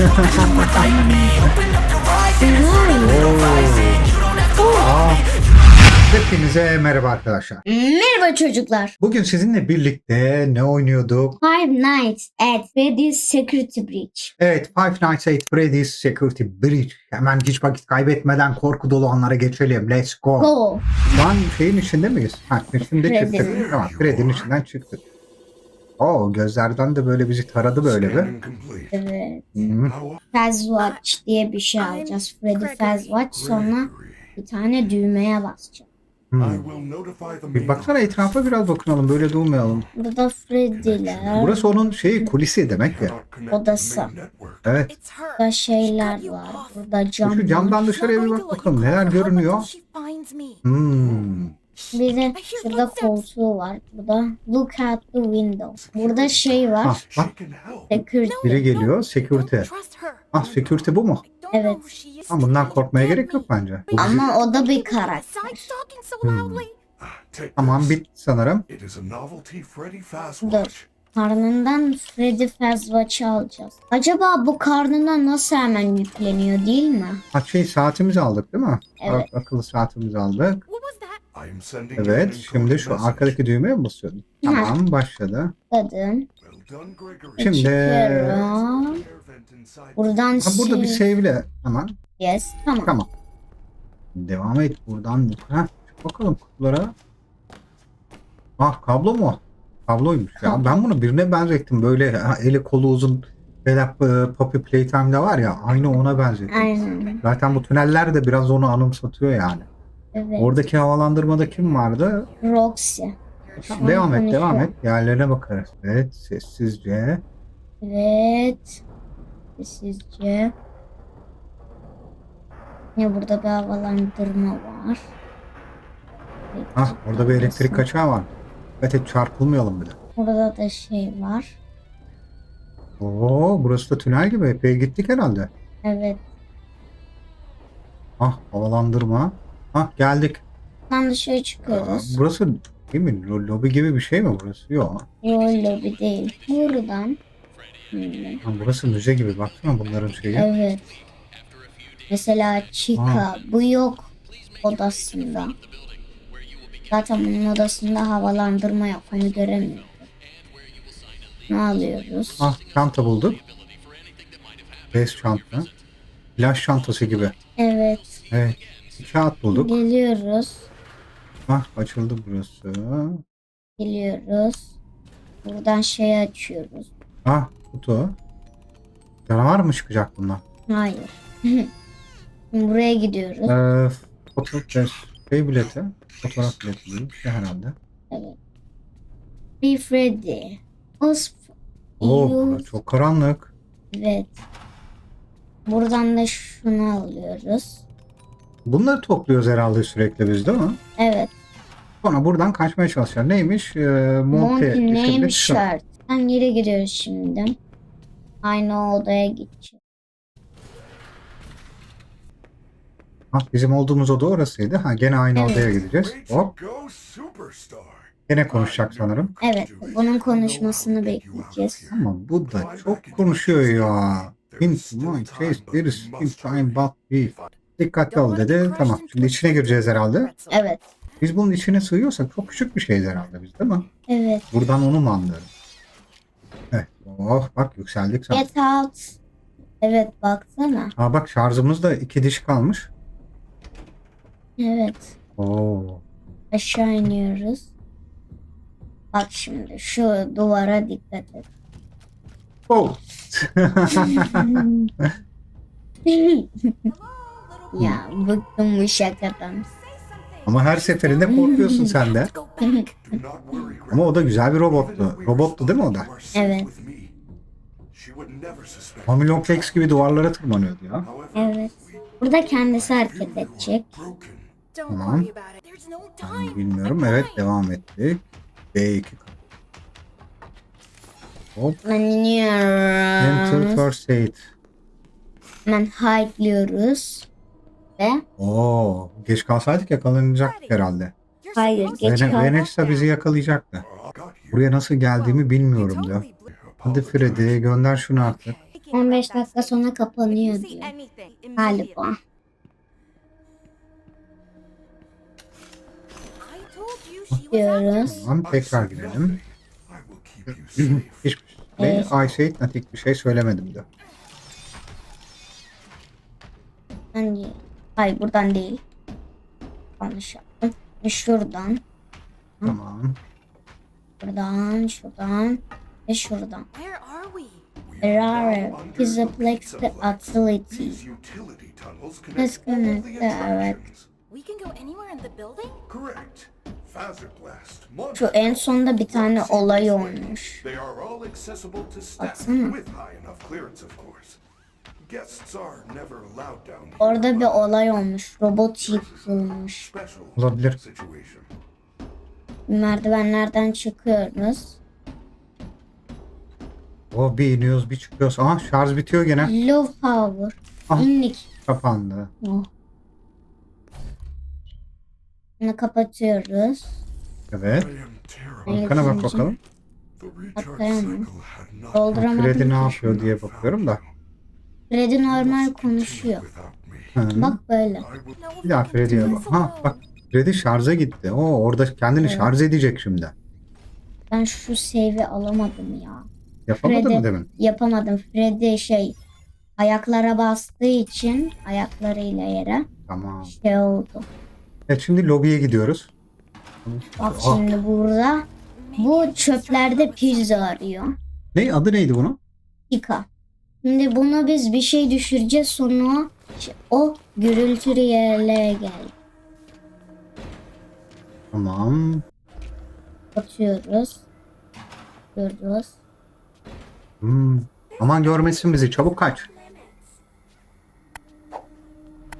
Hepinize merhaba arkadaşlar. Merhaba çocuklar. Bugün sizinle birlikte ne oynuyorduk? Five Nights at Freddy's Security Breach. Evet Five Nights at Freddy's Security Breach. Hemen hiç vakit kaybetmeden korku dolu anlara geçelim. Let's go. Go. Şu an şeyin içinde miyiz? Ha, şimdi çıktık. Tamam Freddy'nin içinden çıktık. Oo gözlerden de böyle bizi taradı böyle bir. Evet. Hı. Fazwatch diye bir şey alacağız. Freddy Fazwatch sonra bir tane düğmeye basacağız. The Bir baksana etrafa biraz bakınalım böyle durmayalım. Burada Freddy'ler, Burası onun şeyi kulisi demek the Odası. Evet. burada şeyler var. Burada cam Şu camdan dışarıya bir bak bakalım neler görünüyor. Hmm. Bir de şurada koltuğu var. Burada look at the window. Burada şey Ha, var. bak She can help. Security. biri geliyor. Security. Ah security bu mu? Evet. Ama bundan korkmaya gerek yok bence. Bu bizi- Ama o da bir karakter. Hmm. Ah, this. bit sanırım. It is a novelty Freddy Dur. Fazwatch. Karnından Freddy Fazwatch'ı alacağız. Acaba bu karnına nasıl hemen yükleniyor değil mi? Ha şey saatimizi aldık değil mi? Evet. Ak- Akıllı saatimizi aldık. Evet. Şimdi şu arkadaki düğmeye mi basıyordun? Tamam başladı. Gregory. Şimdi- Çıkıyorum. Buradan Ha, burada bir şey... save'le hemen. Yes. Tamam. Tamam. Devam et buradan. Ha, çık bakalım kutulara. Ah kablo mu? Kabloymuş ya. Kablo. Ben bunu birine benzettim. Böyle ha, eli kolu uzun Bella e, Poppy Playtime'de var ya aynı ona benzettim. Aynen. Zaten bu tüneller de biraz onu anımsatıyor yani. Evet. Oradaki havalandırmada kim vardı? Roxy. An devam et, devam et. Yerlerine bakarız. Evet, sessizce. Evet. Sizce? Ya burada bir havalandırma var. Ah, orada bir elektrik kaçağı var. Evet, et, çarpılmayalım bir de. Burada da şey var. Oo, burası da tünel gibi. Epey gittik herhalde. Evet. Ah, havalandırma. Ah, geldik. Buradan dışarı Aa, çıkıyoruz. burası değil mi? Lo- Lobi gibi bir şey mi burası? Yok. Yo lobi değil. Buradan. Hmm, Ha, burası müze gibi. Baksana bunların şeyi. Evet. Mesela Chica. Bu yok odasında. Zaten bunun odasında havalandırma yok. Onu göremiyoruz. Ne alıyoruz? Ah, çanta bulduk. Bez çanta. Flash çantası gibi. Evet. Evet. Kağıt bulduk. Geliyoruz. Ah, açıldı burası. Geliyoruz. Buradan şeyi açıyoruz. Ah, kutu. Canavar mı çıkacak bundan? Hayır. Buraya gidiyoruz. Ee, fotoğraf şey bileti. Fotoğraf bileti bir şey herhalde. Evet. Be Freddy. Osp. Yus- çok karanlık. Evet. Buradan da şunu alıyoruz. Bunları topluyoruz herhalde sürekli biz değil mi? Evet. Sonra buradan kaçmaya çalışacağız. Neymiş? Ee, Monty. Name bir şu- shirt. Sen geri gidiyoruz şimdi. Aynı odaya gideceğiz. Ah, bizim olduğumuz oda orasıydı. Ha gene aynı Evet. odaya gideceğiz. Hop. Gene konuşacak sanırım. Evet. Bunun konuşmasını bekleyeceğiz. Ama bu da çok konuşuyor ya. Into my face there is still time but beef. Dikkatli ol dedi. Tamam. Şimdi içine gireceğiz herhalde. Evet. Biz bunun içine sığıyorsak çok küçük bir şeydi herhalde biz değil mi? Evet. Buradan onu mu anlıyorum? Evet. Oh bak yükseldik sana. Get out. Evet baksana. Aa bak şarjımızda iki diş kalmış. Evet. Oo. Aşağı iniyoruz. Bak şimdi şu duvara dikkat et. Oh. ya bıktım bu şakadan. Ama her seferinde korkuyorsun sen de. Ama o da güzel bir robottu. Robottu değil mi o da? Evet. Family Flex gibi duvarlara tırmanıyordu ya. Evet. Burada kendisi hareket edecek. Tamam. Ben bilmiyorum. Evet devam ettik. B2 Hop. Ben iniyorum. first aid. Hemen hikeliyoruz. Ve Oo, geç kalsaydık yakalanacaktık herhalde. hayır geç Vene- kal. Vanessa bizi yakalayacaktı. Buraya nasıl geldiğimi bilmiyorum diyor. Hadi Freddy gönder şunu artık. 15 dakika sonra kapanıyor diyor. Galiba. Diyoruz. Tamam tekrar girelim. Hiçbir şey. Evet. Ayşe Natik bir şey söylemedim de. Hayır buradan değil. Yanlış yaptım. Şuradan. Tamam. Buradan. Şuradan. Ve şuradan. Where are we? Pizzaplex. facility. Let's connect evet. We can go anywhere in the building? Correct. Blast, Şu en sonda bir tane olay olmuş. Baksana. Orada bir olay olmuş. Robot yıkılmış. Olabilir. Merdivenlerden çıkıyoruz. O bir iniyoruz bir çıkıyoruz. Aha şarj bitiyor gene. Low power. Ah. İndik. Kapandı. Oh. Bunu kapatıyoruz. Evet. Arkana bak bakalım. Not Dolduramadım. Freddy ne yapıyor diye bakıyorum da. Freddy normal konuşuyor. Hı. Bak böyle. Bir daha Freddy'ye bak. Ha bak Freddy şarja gitti. O orada kendini şarj edecek şimdi. Ben şu save'i alamadım ya. Yapamadın Freddy mı demin? yapamadım. Freddy şey ayaklara bastığı için ayaklarıyla yere Tamam. şey oldu. Evet şimdi lobiye gidiyoruz. Bak Ah. şimdi burada bu çöplerde pizza arıyor. Ne adı neydi bunun? Pika. Şimdi bunu biz bir şey düşüreceğiz sonra o gürültülü yerlere geldi. Tamam. Atıyoruz. Görüyoruz. Hmm. Aman görmesin bizi. Çabuk kaç.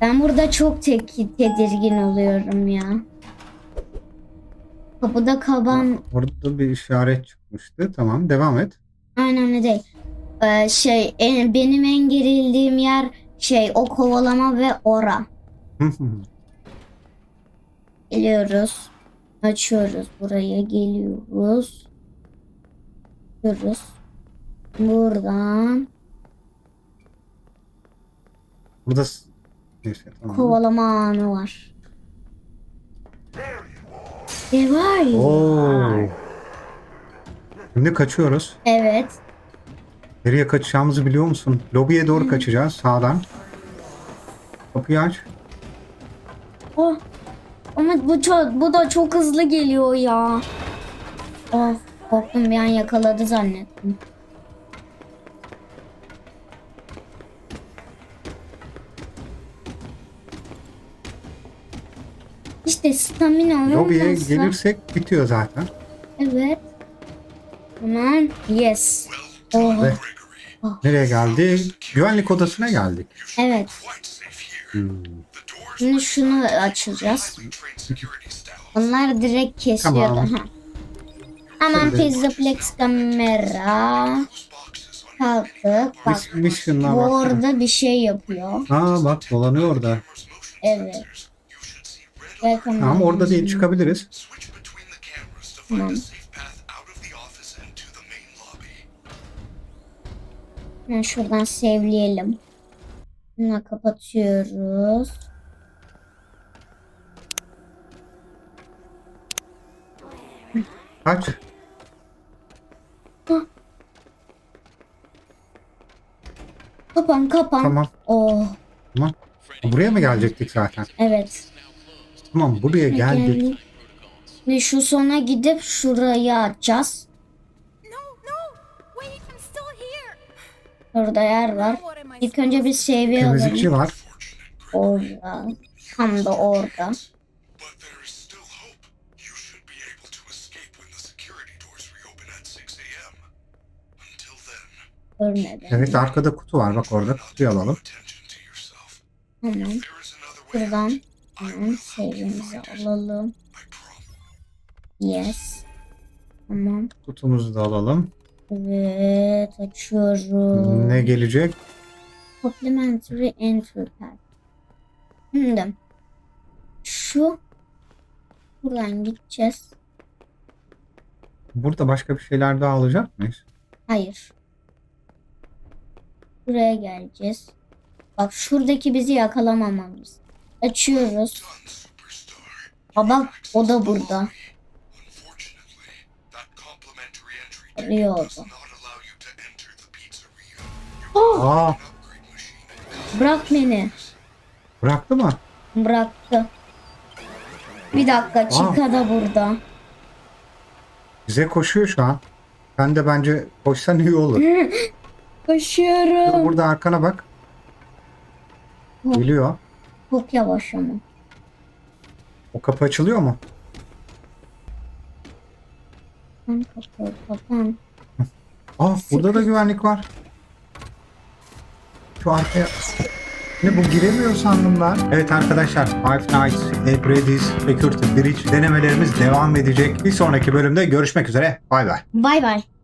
Ben burada çok tek tedirgin oluyorum ya. Kapıda kaban Orada bir işaret çıkmıştı. Tamam devam et. aynen öyle değil. Ee, şey en- benim en gerildiğim yer şey o kovalama ve ora. Geliyoruz. Açıyoruz burayı. Geliyoruz. Açıyoruz. Buradan Burada neyse tamam. kovalama anı var. Ne var ya? Oo. Şimdi kaçıyoruz. Evet. Nereye kaçacağımızı biliyor musun? Lobiye doğru kaçacağız sağdan. Kapıyı aç. Oh. Ama bu çok, bu da çok hızlı geliyor ya. Oh, korktum bir an yakaladı zannettim. İşte stamina Lobiye olmazsa... gelirsek bitiyor zaten. Evet. Tamam. Yes. Ve nereye geldik? Güvenlik odasına geldik. Evet. Hmm. Şimdi şunu açacağız. Onlar direkt kesiyordu. Tamam. Ha. Hemen Pizzaplex kamera. Kalktık. Bak Mis bu bak. orada bir şey yapıyor. Aa bak dolanıyor orada. Evet. Kamera. Tamam orada değil çıkabiliriz. Tamam. Hemen şuradan sevleyelim. Bunu kapatıyoruz. Kaç. Kapan kapan. Tamam. Oh Tamam. Buraya mı gelecektik zaten? evet. Tamam buraya geldik. Geldik. Ve şu sona gidip şurayı açacağız. Orada yer var. İlk önce bir CV Temizlikçi alalım. var. Orada. Tam da orada. But there is still hope. You should be able to escape when the security doors reopen at 6 a.m. Until then, Görmedim. Evet arkada kutu var. Bak orada kutuyu alalım. Tamam. Buradan hemen sevgimizi alalım. Yes. Tamam. Kutumuzu da alalım. Evet açıyorum. Ne gelecek? Complimentary entry pack. Şimdi şu buradan gideceğiz. Burada başka bir şeyler daha alacak mıyız? Hayır. Buraya geleceğiz. Bak şuradaki bizi yakalamamamız. Açıyoruz. Bak o da burada. Pizzeria. Oh, Aa bırak beni. bıraktı mı? Bıraktı. Bir dakika Chica da burada. Bize koşuyor şu an. Sen de bence koşsan iyi olur. Dur Koşuyorum. burada arkana bak. Geliyor. Çok yavaş ama. O kapı açılıyor mu? Kapan. Aa burada da güvenlik var. Şu arkaya... Ne bu giremiyor sandım ben. Evet arkadaşlar Five Nights at Freddy's Security Breach denemelerimiz devam edecek. Bir sonraki bölümde görüşmek üzere. Bay bay. Bay bay.